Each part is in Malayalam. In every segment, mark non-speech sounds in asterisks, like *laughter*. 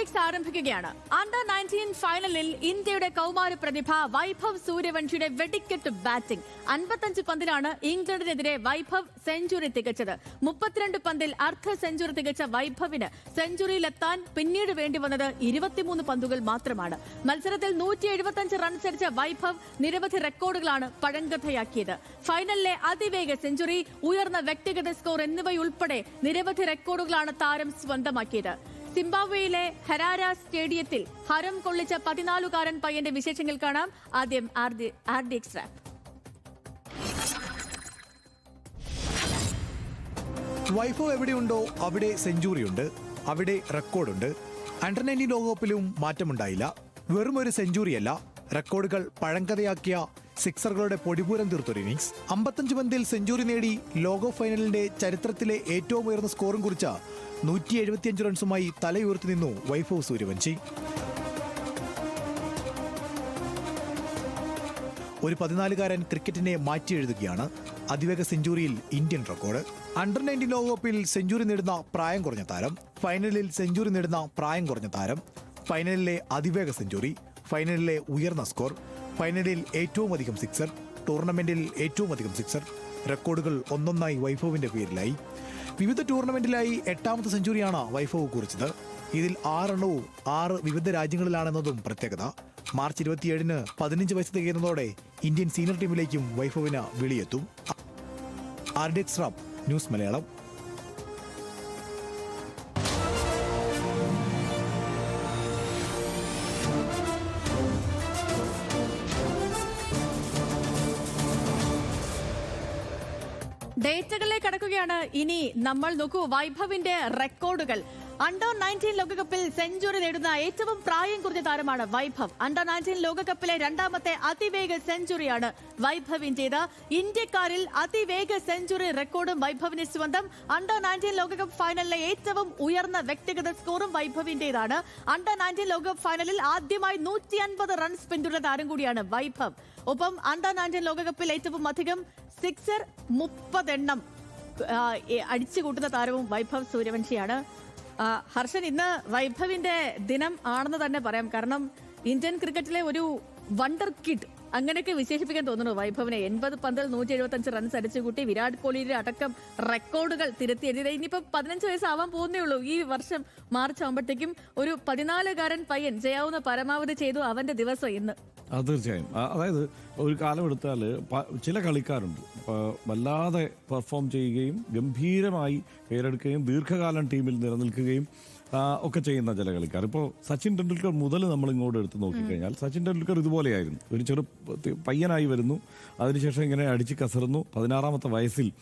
ഒളിമ്പിക്സ് ആരംഭിക്കുകയാണ്. അണ്ടർ നയന്റീൻ ഫൈനലിൽ ഇന്ത്യയുടെ കൗമാര പ്രതിഭ വൈഭവ് സൂര്യവംശിയുടെ വെടിക്കെട്ട് ബാറ്റിംഗ് അൻപത്തഞ്ച് പന്തിലാണ് ഇംഗ്ലണ്ടിനെതിരെ വൈഭവ് സെഞ്ചുറി തികച്ചത്. മുപ്പത്തിരണ്ട് പന്തിൽ അർദ്ധ സെഞ്ചുറി തികച്ച വൈഭവിന് സെഞ്ചുറിയിലെത്താൻ പിന്നീട് വേണ്ടി വന്നത് ഇരുപത്തിമൂന്ന് പന്തുകൾ മാത്രമാണ്. മത്സരത്തിൽ നൂറ്റി എഴുപത്തഞ്ച് റൺസ് അടിച്ച വൈഭവ് നിരവധി റെക്കോർഡുകളാണ് പഴങ്കഥയാക്കിയത്. ഫൈനലിലെ അതിവേഗ സെഞ്ചുറി ഉയർന്ന വ്യക്തിഗത സ്കോർ എന്നിവയുൾപ്പെടെ നിരവധി റെക്കോർഡുകളാണ് താരം സ്വന്തമാക്കിയത്. സിംബാബ്വേയിലെ ഹരാര സ്റ്റേഡിയത്തിൽ ഹരം കൊള്ളിച്ച പതിനാലുകാരൻ പയ്യന്റെ വിശേഷങ്ങൾ കാണാം ആദ്യം വൈഭവ് എവിടെയുണ്ടോ അവിടെ സെഞ്ചുറി ഉണ്ട് അവിടെ റെക്കോർഡുണ്ട്. Under nineteen ലോകകപ്പിലും മാറ്റമുണ്ടായില്ല. വെറും ഒരു സെഞ്ചുറിയല്ല റെക്കോർഡുകൾ പഴങ്കഥയാക്കിയ സിക്സറുകളുടെ പൊടിപൂരം തീർത്തൊരു ഇന്നിംഗ്സ് അമ്പത്തഞ്ച് പന്തിൽ സെഞ്ചുറി നേടി ലോക ഫൈനലിന്റെ ചരിത്രത്തിലെ ഏറ്റവും ഉയർന്ന സ്കോറും കുറിച്ച നൂറ്റി എഴുപത്തിയഞ്ച് റൺസുമായി തലയുയർത്തി നിന്നു വൈഭവ് സൂര്യവംശി. ഒരു പതിനാലുകാരൻ ക്രിക്കറ്റിനെ മാറ്റിയെഴുതുകയാണ്. അതിവേഗ സെഞ്ചുറിയിൽ ഇന്ത്യൻ റെക്കോർഡ്. അണ്ടർ നയന്റീൻ ലോകകപ്പിൽ സെഞ്ചുറി നേടുന്ന പ്രായം കുറഞ്ഞ താരം. ഫൈനലിൽ സെഞ്ചുറി നേടുന്ന പ്രായം കുറഞ്ഞ താരം. ഫൈനലിലെ അതിവേഗ സെഞ്ചുറി. ഫൈനലിലെ ഉയർന്ന സ്കോർ. ഫൈനലിൽ ഏറ്റവും അധികം സിക്സർ ടൂർണമെന്റിൽ ഏറ്റവും അധികം സിക്സർ. റെക്കോർഡുകൾ ഒന്നൊന്നായി വൈഭവിന്റെ പേരിലായി. വിവിധ ടൂർണമെന്റിലായി എട്ടാമത്തെ സെഞ്ചുറിയാണ് വൈഭവ് കുറിച്ചത്. ഇതിൽ ആറെണ്ണവും ആറ് വിവിധ രാജ്യങ്ങളിലാണെന്നതും പ്രത്യേകത. മാർച്ച് ഇരുപത്തിയേഴിന് പതിനഞ്ച് വയസ്സ് തികയുന്നതോടെ ഇന്ത്യൻ സീനിയർ ടീമിലേക്കും വൈഭവിന് വിളിയെത്തും. ആർഡെക്സ് ന്യൂസ് മലയാളം. ഡേറ്റകളിലേക്ക് കടക്കുകയാണ്. ഇനി നമ്മൾ നോക്കൂ വൈഭവിന്റെ റെക്കോർഡുകൾ. അണ്ടർ നയന്റീൻ ലോകകപ്പിൽ സെഞ്ചുറി നേടുന്ന ഏറ്റവും പ്രായം കുറഞ്ഞ താരമാണ് വൈഭവ്. അണ്ടർ നയന്റീൻ ലോകകപ്പിലെ രണ്ടാമത്തെ അതിവേഗ സെഞ്ചുറിയാണ് വൈഭവിന്റേത് ഇന്ത്യക്കാരിൽ അതിവേഗ സെഞ്ചുറി റെക്കോർഡും വൈഭവിന് സ്വന്തം. അണ്ടർ നയന്റീൻ ലോകകപ്പ് ഫൈനലിലെ ഏറ്റവും ഉയർന്ന വ്യക്തിഗത സ്കോറും വൈഭവിന്റേതാണ്. അണ്ടർ നയന്റീൻ ലോകകപ്പ് ഫൈനലിൽ ആദ്യമായി നൂറ്റി അൻപത് റൺസ് പിന്തുടരുന്ന താരം കൂടിയാണ് വൈഭവ്. ഒപ്പം അണ്ടർ നയന്റീൻ ലോകകപ്പിൽ ഏറ്റവും അധികം സിക്സർ മുപ്പതെണ്ണം അടിച്ചു കൂട്ടുന്ന താരവും വൈഭവ് സൂര്യവംശിയാണ്. ഹർഷൻ ഇന്ന് വൈഭവിന്റെ ദിനം ആണെന്ന് തന്നെ പറയാം. കാരണം ഇന്ത്യൻ ക്രിക്കറ്റിലെ ഒരു വണ്ടർ കിഡ് അങ്ങനെയൊക്കെ വിശേഷിപ്പിക്കാൻ തോന്നുന്നു വൈഭവിനെ. എൺപത് പന്തിൽ നൂറ്റി എഴുപത്തി അഞ്ച് റൺസ് അടിച്ചുകൂട്ടി വിരാട് കോഹ്ലിയുടെ അടക്കം റെക്കോർഡുകൾ തിരുത്തി എഴുതിയത്. ഇനിയിപ്പോ പതിനഞ്ച് വയസ്സാവാൻ പോകുന്നേ ഉള്ളൂ. ഈ വർഷം മാർച്ച് ആകുമ്പോഴത്തേക്കും ഒരു പതിനാലുകാരൻ പയ്യൻ ജയാവുന്ന പരമാവധി ചെയ്തു അവന്റെ ദിവസം ഇന്ന്. അത് തീർച്ചയായും. അതായത് ഒരു കാലം എടുത്താൽ ചില കളിക്കാരുണ്ട്. വല്ലാതെ പെർഫോം ചെയ്യുകയും ഗംഭീരമായി പേരെടുക്കുകയും ദീർഘകാലം ടീമിൽ നിലനിൽക്കുകയും ഒക്കെ ചെയ്യുന്ന ചില കളിക്കാർ. ഇപ്പോൾ സച്ചിൻ ടെണ്ടുൽക്കർ മുതൽ നമ്മൾ ഇങ്ങോട്ട് എടുത്ത് നോക്കിക്കഴിഞ്ഞാൽ സച്ചിൻ ടെണ്ടുൽക്കർ ഇതുപോലെയായിരുന്നു. ഒരു ചെറു പയ്യനായി വരുന്നു. അതിനുശേഷം ഇങ്ങനെ അടിച്ച് കസറുന്നു. പതിനാറാമത്തെ വയസ്സിൽ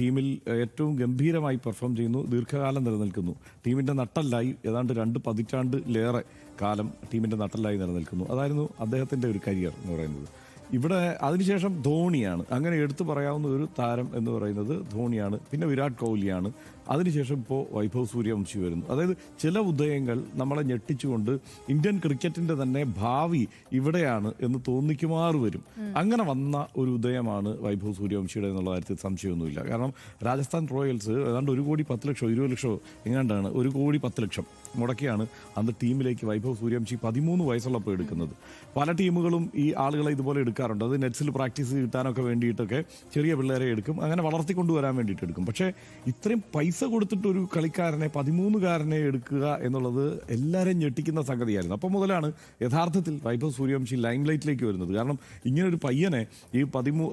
ടീമിൽ ഏറ്റവും ഗംഭീരമായി പെർഫോം ചെയ്യുന്നു. ദീർഘകാലം നിലനിൽക്കുന്നു. ടീമിന്റെ നട്ടല്ലായി ഏതാണ്ട് രണ്ട് പതിറ്റാണ്ടിലേറെ കാലം ടീമിന്റെ നട്ടല്ലായി നിലനിൽക്കുന്നു. അതായിരുന്നു അദ്ദേഹത്തിന്റെ ഒരു കരിയർ എന്ന് പറയുന്നത്. ഇവിടെ അതിനുശേഷം ധോണിയാണ്. അങ്ങനെ എടുത്തു പറയാവുന്ന ഒരു താരം എന്ന് പറയുന്നത് ധോണിയാണ്. പിന്നെ വിരാട് കോഹ്ലിയാണ്. അതിനുശേഷം ഇപ്പോൾ വൈഭവ് സൂര്യവംശി വരുന്നു. അതായത് ചില ഉദയങ്ങൾ നമ്മളെ ഞെട്ടിച്ചുകൊണ്ട് ഇന്ത്യൻ ക്രിക്കറ്റിന്റെ തന്നെ ഭാവി ഇവിടെയാണ് എന്ന് തോന്നിക്കുമാറ് വരും. അങ്ങനെ വന്ന ഒരു ഉദയമാണ് വൈഭവ് സൂര്യവംശിയുടെ എന്നുള്ള കാര്യത്തിൽ സംശയമൊന്നുമില്ല. കാരണം രാജസ്ഥാൻ റോയൽസ് ഏതാണ്ട് ഒരു കോടി പത്ത് ലക്ഷം ഇരുപത് ലക്ഷമോ എങ്ങാണ്ടാണ് ഒരു കോടി പത്ത് ലക്ഷം മുടക്കിയാണ് അന്ന് ടീമിലേക്ക് വൈഭവ് സൂര്യവംശി പതിമൂന്ന് വയസ്സുള്ളപ്പോൾ എടുക്കുന്നത്. പല ടീമുകളും ഈ ആളുകളെ ഇതുപോലെ എടുക്കാറുണ്ട്. അത് നെറ്റ്സിൽ പ്രാക്ടീസ് കിട്ടാനൊക്കെ വേണ്ടിയിട്ടൊക്കെ ചെറിയ പിള്ളേരെ എടുക്കും. അങ്ങനെ വളർത്തിക്കൊണ്ടുവരാൻ വേണ്ടിയിട്ട് എടുക്കും. പക്ഷേ ഇത്രയും പൈസ കൊടുത്തിട്ട് ഒരു കളിക്കാരനെ പതിമൂന്നുകാരനെ എടുക്കുക എന്നുള്ളത് എല്ലാവരെയും ഞെട്ടിക്കുന്ന സംഗതിയായിരുന്നു. അപ്പം മുതലാണ് യഥാർത്ഥത്തിൽ വൈഭവ് സൂര്യവംശി ലൈം ലൈറ്റിലേക്ക് വരുന്നത്. കാരണം ഇങ്ങനെ ഒരു പയ്യനെ ഈ പതിമൂ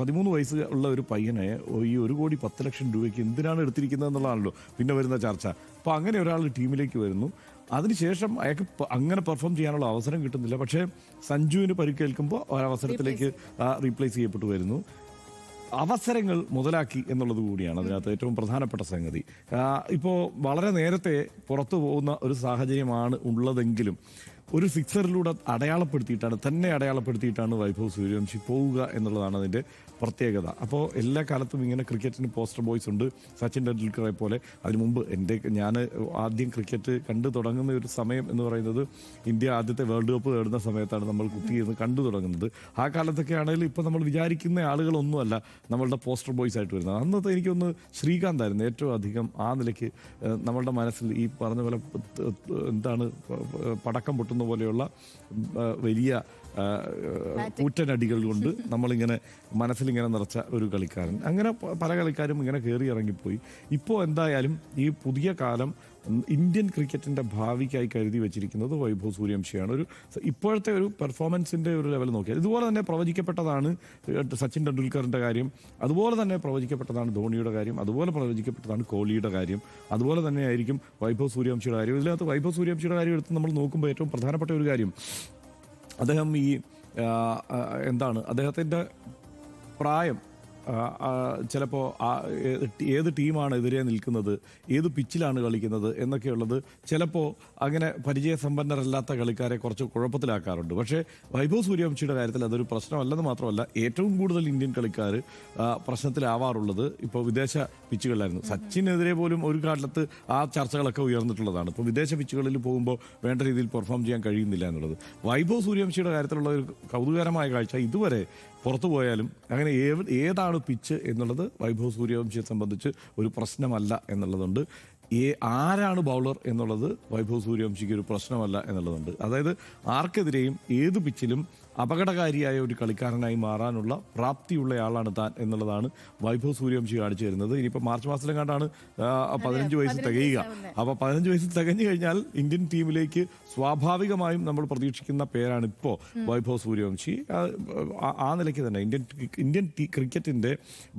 പതിമൂന്ന് വയസ്സ് ഉള്ള ഒരു പയ്യനെ ഈ ഒരു കോടി പത്ത് ലക്ഷം രൂപയ്ക്ക് എന്തിനാണ് എടുത്തിരിക്കുന്നത് എന്നുള്ളതാണല്ലോ പിന്നെ വരുന്ന ചർച്ച. അപ്പോൾ അങ്ങനെ ഒരാൾ ടീമിലേക്ക് വരുന്നു. അതിനുശേഷം അയാൾക്ക് അങ്ങനെ പെർഫോം ചെയ്യാനുള്ള അവസരം കിട്ടുന്നില്ല. പക്ഷേ സഞ്ജുവിന് പരിക്കേൽക്കുമ്പോൾ ഒരവസരത്തിലേക്ക് റീപ്ലേസ് ചെയ്യപ്പെട്ടു വരുന്നു. അവസരങ്ങൾ മുതലാക്കി എന്നുള്ളത് കൂടിയാണ് അതിനകത്ത് ഏറ്റവും പ്രധാനപ്പെട്ട സംഗതി. ഇപ്പോൾ വളരെ നേരത്തെ പുറത്തു പോകുന്ന ഒരു സാഹചര്യമാണ് ഉള്ളതെങ്കിലും ഒരു ഫിക്സറിലൂടെ അടയാളപ്പെടുത്തിയിട്ടാണ് തന്നെ അടയാളപ്പെടുത്തിയിട്ടാണ് വൈഭവ് സൂര്യവംശി പോവുക എന്നുള്ളതാണ് അതിന്റെ പ്രത്യേകത. അപ്പോൾ എല്ലാ കാലത്തും ഇങ്ങനെ ക്രിക്കറ്റിന് പോസ്റ്റർ ബോയ്സ് ഉണ്ട്. സച്ചിൻ ടെണ്ടുൽക്കറെ പോലെ. അതിനു മുമ്പ് എന്റെ ഞാൻ ആദ്യം ക്രിക്കറ്റ് കണ്ടു തുടങ്ങുന്ന ഒരു സമയം എന്ന് പറയുന്നത് ഇന്ത്യ ആദ്യത്തെ വേൾഡ് കപ്പ് നേടുന്ന സമയത്താണ് നമ്മൾ കുത്തിയിരുന്ന് കണ്ടു തുടങ്ങുന്നത്. ആ കാലത്തൊക്കെ ആണെങ്കിൽ ഇപ്പോൾ നമ്മൾ വിചാരിക്കുന്ന ആളുകളൊന്നുമല്ല നമ്മളുടെ പോസ്റ്റർ ബോയ്സ് ആയിട്ട് വരുന്നത്. അന്നത്തെ എനിക്കൊന്ന് ശ്രീകാന്ത് ആയിരുന്നു ഏറ്റവും അധികം ആ നിലയ്ക്ക് നമ്മളുടെ മനസ്സിൽ ഈ പറഞ്ഞ പോലെ എന്താണ് പടക്കം പൊട്ടുന്ന പോലെയുള്ള വലിയ കൂറ്റനടികൾ കൊണ്ട് നമ്മളിങ്ങനെ മനസ്സിലിങ്ങനെ നിറച്ച ഒരു കളിക്കാരൻ. അങ്ങനെ പല കളിക്കാരും ഇങ്ങനെ കയറി ഇറങ്ങിപ്പോയി. ഇപ്പോൾ എന്തായാലും ഈ പുതിയ കാലം ഇന്ത്യൻ ക്രിക്കറ്റിന്റെ ഭാവിക്കായി കരുതി വെച്ചിരിക്കുന്നത് വൈഭവ് സൂര്യവംശിയാണ്. ഒരു ഇപ്പോഴത്തെ ഒരു പെർഫോമൻസിന്റെ ഒരു ലെവൽ നോക്കിയാൽ ഇതുപോലെ തന്നെ പ്രവചിക്കപ്പെട്ടതാണ് സച്ചിൻ ടെണ്ടുൽക്കറിന്റെ കാര്യം. അതുപോലെ തന്നെ പ്രവചിക്കപ്പെട്ടതാണ് ധോണിയുടെ കാര്യം. അതുപോലെ പ്രവചിക്കപ്പെട്ടതാണ് കോഹ്ലിയുടെ കാര്യം. അതുപോലെ തന്നെ ആയിരിക്കും വൈഭവ് സൂര്യവംശിയുടെ കാര്യം. ഇതിനകത്ത് വൈഭവ് സൂര്യവംശിയുടെ കാര്യം എടുത്ത് നമ്മൾ നോക്കുമ്പോൾ ഏറ്റവും പ്രധാനപ്പെട്ട ഒരു കാര്യം അദ്ദേഹം ഈ എന്താണ് അദ്ദേഹത്തിന്റെ പ്രായം ചിലപ്പോൾ ഏത് ടീമാണ് എതിരെ നിൽക്കുന്നത് ഏത് പിച്ചിലാണ് കളിക്കുന്നത് എന്നൊക്കെയുള്ളത് ചിലപ്പോൾ അങ്ങനെ പരിചയസമ്പന്നരല്ലാത്ത കളിക്കാരെ കുറച്ച് കുഴപ്പത്തിലാക്കാറുണ്ട്. പക്ഷേ വൈഭവ് സൂര്യവംശിയുടെ കാര്യത്തിൽ അതൊരു പ്രശ്നമല്ലെന്ന് മാത്രമല്ല ഏറ്റവും കൂടുതൽ ഇന്ത്യൻ കളിക്കാർ പ്രശ്നത്തിലാവാറുള്ളത് ഇപ്പോൾ വിദേശ പിച്ചുകളിലായിരുന്നു. സച്ചിനെതിരെ പോലും ഒരു കാലത്ത് ആ ചർച്ചകളൊക്കെ ഉയർന്നിട്ടുള്ളതാണ്. ഇപ്പോൾ വിദേശ പിച്ചുകളിൽ പോകുമ്പോൾ വേണ്ട രീതിയിൽ പെർഫോം ചെയ്യാൻ കഴിയുന്നില്ല എന്നുള്ളത്. വൈഭവ് സൂര്യവംശിയുടെ കാര്യത്തിലുള്ള ഒരു കൗതുകരമായ കാഴ്ച ഇതുവരെ പുറത്തു പോയാലും അങ്ങനെ ഏത് ഏതാണ് പിച്ച് എന്നുള്ളത് വൈഭവ് സൂര്യവംശിയെ സംബന്ധിച്ച് ഒരു പ്രശ്നമല്ല എന്നുള്ളതുണ്ട്. ഏ ആരാണ് ബൗളർ എന്നുള്ളത് വൈഭവ് സൂര്യവംശിക്ക് ഒരു പ്രശ്നമല്ല എന്നുള്ളതുണ്ട്. അതായത് ആർക്കെതിരെയും ഏത് പിച്ചിലും അപകടകാരിയായ ഒരു കളിക്കാരനായി മാറാനുള്ള പ്രാപ്തിയുള്ളയാളാണ് താൻ എന്നുള്ളതാണ് വൈഭവ് സൂര്യവംശി കാണിച്ചു തരുന്നത്. ഇനിയിപ്പോൾ മാർച്ച് മാസത്തിലും കണ്ടാണ് പതിനഞ്ച് വയസ്സ് തികയുക. അപ്പോൾ പതിനഞ്ച് വയസ്സ് തികഞ്ഞു കഴിഞ്ഞാൽ ഇന്ത്യൻ ടീമിലേക്ക് സ്വാഭാവികമായും നമ്മൾ പ്രതീക്ഷിക്കുന്ന പേരാണ് ഇപ്പോൾ വൈഭവ് സൂര്യവംശി ആ, നിലയ്ക്ക് തന്നെ ഇന്ത്യൻ ഇന്ത്യൻ ക്രിക്കറ്റിന്റെ ക്രിക്കറ്റിന്റെ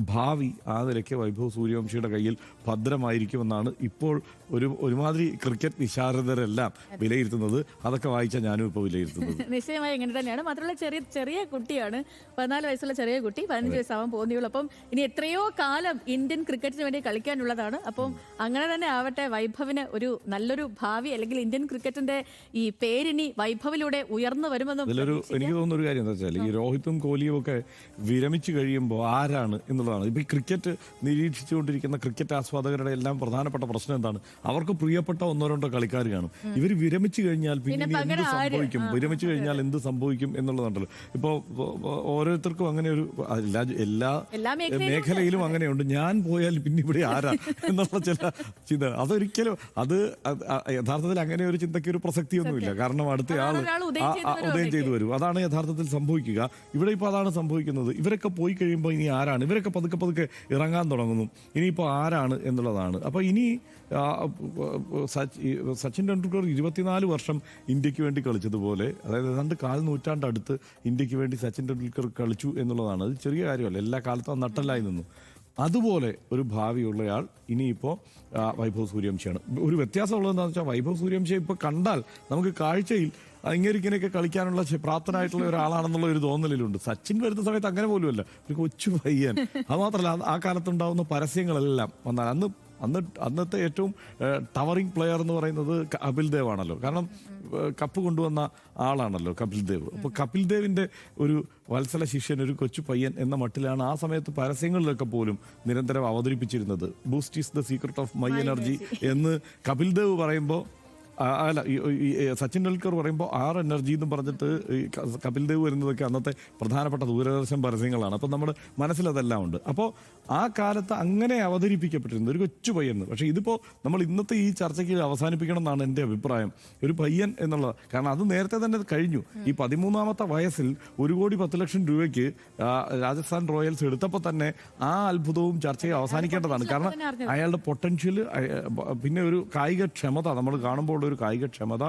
ഭാവി ആ നിലയ്ക്ക് വൈഭവ് സൂര്യവംശിയുടെ കയ്യിൽ ഭദ്രമായിരിക്കുമെന്നാണ് ഇപ്പോൾ ഒരു ഒരുമാതിരി ക്രിക്കറ്റ് വിശാരദരെല്ലാം വിലയിരുത്തുന്നത്. അതൊക്കെ വായിച്ചാൽ ഞാനും ഇപ്പോൾ വിലയിരുത്തുന്നത്. *laughs* നിശ്ചയമായി ഇങ്ങനെ തന്നെയാണ്. മാത്രമല്ല ചെറിയ ചെറിയ കുട്ടിയാണ്. പതിനാല് വയസ്സുള്ള ചെറിയ കുട്ടി പതിനഞ്ച് വയസ്സാവാൻ പോകുന്നേയുള്ളൂ അപ്പം ഇനി എത്രയോ കാലം ഇന്ത്യൻ ക്രിക്കറ്റിന് വേണ്ടി കളിക്കാനുള്ളതാണ്. അപ്പം അങ്ങനെ തന്നെ ആവട്ടെ വൈഭവിന് ഒരു നല്ലൊരു ഭാവി അല്ലെങ്കിൽ ഇന്ത്യൻ ക്രിക്കറ്റിന്റെ ഈ പേരിനി വൈഭവിലൂടെ ഉയർന്നു വരുമെന്നും എനിക്ക് തോന്നുന്ന ഒരു കാര്യം എന്താ വെച്ചാൽ ഈ രോഹിത്തും കോഹ്ലിയും ഒക്കെ വിരമിച്ചു കഴിയുമ്പോൾ ആരാണ് എന്നുള്ളതാണ്. ഇപ്പൊ ക്രിക്കറ്റ് നിരീക്ഷിച്ചുകൊണ്ടിരിക്കുന്ന ക്രിക്കറ്റ് ആസ്വാദകരുടെ എല്ലാം പ്രധാനപ്പെട്ട പ്രശ്നം എന്താണ്? അവർക്ക് പ്രിയപ്പെട്ട ഒന്നോ രണ്ടോ കളിക്കാർ കാണും. ഇവർ വിരമിച്ചു കഴിഞ്ഞാൽ പിന്നെ എന്ത് സംഭവിക്കും? വിരമിച്ചു കഴിഞ്ഞാൽ എന്ത് സംഭവിക്കും എന്നുള്ളതുണ്ടല്ലോ ഇപ്പോൾ ഓരോരുത്തർക്കും അങ്ങനെ ഒരു എല്ലാ എല്ലാ മേഖലയിലും അങ്ങനെയുണ്ട്. ഞാൻ പോയാൽ പിന്നെ ഇവിടെ ആരാ? എന്നുള്ള ചില ചിന്ത. അതൊരിക്കലും അത് യഥാർത്ഥത്തിൽ അങ്ങനെ ഒരു ചിന്തയ്ക്ക് ഒരു പ്രസക്തിയൊന്നുമില്ല. കാരണം അടുത്ത ആൾ ഉദയം ചെയ്ത് വരും അതാണ് യഥാർത്ഥത്തിൽ സംഭവിക്കുക. ഇവിടെ ഇപ്പോൾ അതാണ് സംഭവിക്കുന്നത്. ഇവരൊക്കെ പോയി കഴിയുമ്പോൾ ഇനി ആരാണ്? ഇവരൊക്കെ പതുക്കെ പതുക്കെ ഇറങ്ങാൻ തുടങ്ങുന്നു. ഇനിയിപ്പോൾ ആരാണ് എന്നുള്ളതാണ്. അപ്പോൾ ഇനി സച്ചിൻ ടെണ്ടുൽക്കർ ഇരുപത്തിനാല് വർഷം ഇന്ത്യയ്ക്ക് വേണ്ടി കളിച്ചതുപോലെ അതായത് ഏതാണ്ട് കാൽ നൂറ്റാണ്ടടുത്ത് ഇന്ത്യയ്ക്ക് വേണ്ടി സച്ചിൻ ടെണ്ടുൽക്കർ കളിച്ചു എന്നുള്ളതാണ്. അത് ചെറിയ കാര്യമല്ല. എല്ലാ കാലത്തും ആ നട്ടല്ലായി നിന്നു. അതുപോലെ ഒരു ഭാവിയുള്ളയാൾ ഇനിയിപ്പോൾ വൈഭവ സൂര്യവംശിയാണ് ഒരു വ്യത്യാസം എന്താണെന്ന് വെച്ചാൽ വൈഭവ് സൂര്യവംശിയെ ഇപ്പോൾ കണ്ടാൽ നമുക്ക് കാഴ്ചയിൽ ഇങ്ങനെയൊക്കെ കളിക്കാനുള്ള പ്രാപ്തനായിട്ടുള്ള ഒരാളാണെന്നുള്ള ഒരു തോന്നലിലുണ്ട്. സച്ചിൻ വരുന്ന സമയത്ത് അങ്ങനെ പോലുമല്ല. ഒരു കൊച്ചു പയ്യൻ. അത് മാത്രമല്ല ആ കാലത്തുണ്ടാവുന്ന പരസ്യങ്ങളെല്ലാം വന്നാൽ അന്ന് അന്ന് അന്നത്തെ ഏറ്റവും ടവറിംഗ് പ്ലെയർ എന്ന് പറയുന്നത് കപിൽ ദേവ് ആണല്ലോ കാരണം കപ്പ് കൊണ്ടുവന്ന ആളാണല്ലോ കപിൽ ദേവ്. അപ്പോൾ കപിൽ ദേവിന്റെ ഒരു വത്സല ശിഷ്യൻ ഒരു കൊച്ചു പയ്യൻ എന്ന മട്ടിലാണ് ആ സമയത്ത് പരസ്യങ്ങളിലൊക്കെ പോലും നിരന്തരം അവതരിപ്പിച്ചിരുന്നത്. Boost is the secret of my energy എന്ന് കപിൽ ദേവ് പറയുമ്പോൾ അല്ല ഈ- സച്ചിൻ ടെണ്ടുൽക്കർ പറയുമ്പോൾ ആർ എനർജി എന്ന് പറഞ്ഞിട്ട് ഈ കപിൽ ദേവ് വരുന്നതൊക്കെ അന്നത്തെ പ്രധാനപ്പെട്ട ദൂരദർശൻ പരസ്യങ്ങളാണ്. അപ്പം നമ്മുടെ മനസ്സിലതെല്ലാം ഉണ്ട്. അപ്പോൾ ആ കാലത്ത് അങ്ങനെ അവതരിപ്പിക്കപ്പെട്ടിരുന്നു. ഒരു കൊച്ചു പയ്യൻ പക്ഷേ ഇതിപ്പോൾ നമ്മൾ ഇന്നത്തെ ഈ ചർച്ചയ്ക്ക് അവസാനിപ്പിക്കണം എന്നാണ് എന്റെ അഭിപ്രായം. ഒരു പയ്യൻ എന്നുള്ളത് കാരണം അത് നേരത്തെ തന്നെ കഴിഞ്ഞു. ഈ പതിമൂന്നാമത്തെ വയസ്സിൽ ഒരു കോടി പത്ത് ലക്ഷം രൂപയ്ക്ക് രാജസ്ഥാൻ റോയൽസ് എടുത്തപ്പോൾ തന്നെ ആ അത്ഭുതവും ചർച്ചയും അവസാനിക്കേണ്ടതാണ്. കാരണം അയാളുടെ പൊട്ടൻഷ്യൽ പിന്നെ ഒരു കായിക ക്ഷമത നമ്മൾ കാണുമ്പോൾ ഒരു കായിക ക്ഷമത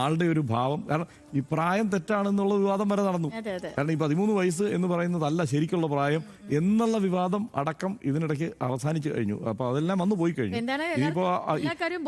ആളുടെ ഒരു ഭാവം. കാരണം ഈ പ്രായം തെറ്റാണെന്നുള്ള വിവാദം വരെ നടന്നു. കാരണം ഈ പതിമൂന്ന് വയസ്സ് എന്ന് പറയുന്നതല്ല ശരിക്കുള്ള പ്രായം എന്നുള്ള വിവാദം അടക്കം ഇതിനിടയ്ക്ക് അവസാനിച്ചു കഴിഞ്ഞു. അപ്പൊ അതെല്ലാം വന്നു പോയി കഴിഞ്ഞു. ഇനിയിപ്പോ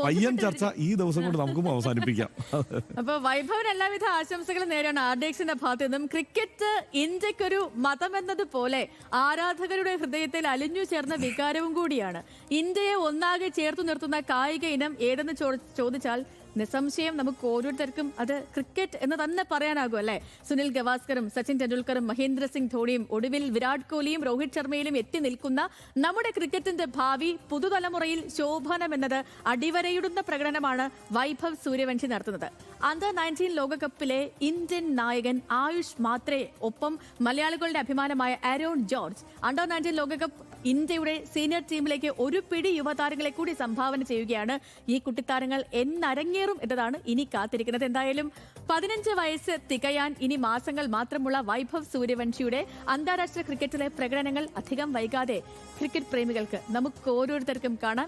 പയ്യൻ ചർച്ച ഈ ദിവസം കൊണ്ട് നമുക്കും അവസാനിപ്പിക്കാം. *laughs* അപ്പൊ വൈഭവൻ എല്ലാവിധ ആശംസകളും നേരാണ് ആർഡേക്സിന്റെ ഭാഗത്ത് നിന്നും. ക്രിക്കറ്റ് ഇന്ത്യക്കൊരു മതം എന്നതുപോലെ ആരാധകരുടെ ഹൃദയത്തിൽ അലിഞ്ഞു ചേർന്ന വികാരവും കൂടിയാണ്. ഇന്ത്യയെ ഒന്നാകെ ചേർത്തു നിർത്തുന്ന കായിക ഇനം ഏതെന്ന് ചോദിച്ചാൽ നിസ്സംശയം നമുക്ക് ഓരോരുത്തർക്കും അത് ക്രിക്കറ്റ് എന്ന് തന്നെ പറയാനാകും അല്ലെ? സുനിൽ ഗവാസ്കറും സച്ചിൻ ടെണ്ടുൽക്കറും മഹേന്ദ്ര സിംഗ് ധോണിയും ഒടുവിൽ വിരാട് കോഹ്ലിയും രോഹിത് ശർമ്മയിലും എത്തി നിൽക്കുന്ന നമ്മുടെ ക്രിക്കറ്റിന്റെ ഭാവി പുതുതലമുറയിൽ ശോഭനം എന്നത് അടിവരയിടുന്ന പ്രകടനമാണ് വൈഭവ് സൂര്യവംശി നടത്തുന്നത്. അണ്ടർ നയന്റീൻ ലോകകപ്പിലെ ഇന്ത്യൻ നായകൻ ആയുഷ് മാത്രേ ഒപ്പം മലയാളികളുടെ അഭിമാനമായ അരോൺ ജോർജ് അണ്ടർ നയന്റീൻ ലോകകപ്പ് ഇന്ത്യയുടെ സീനിയർ ടീമിലേക്ക് ഒരു പിടി യുവതാരങ്ങളെ കൂടി സംഭാവന ചെയ്യുകയാണ് ഈ കുട്ടിത്താരങ്ങൾ. എന്നരങ്ങേറും എന്നതാണ് ഇനി കാത്തിരിക്കുന്നത്. എന്തായാലും പതിനഞ്ച് വയസ്സ് തികയാൻ ഇനി മാസങ്ങൾ മാത്രമുള്ള വൈഭവ് സൂര്യവംശിയുടെ അന്താരാഷ്ട്ര ക്രിക്കറ്റിലെ പ്രകടനങ്ങൾ അധികം വൈകാതെ ക്രിക്കറ്റ് പ്രേമികൾക്ക് നമുക്ക് ഓരോരുത്തർക്കും കാണാം.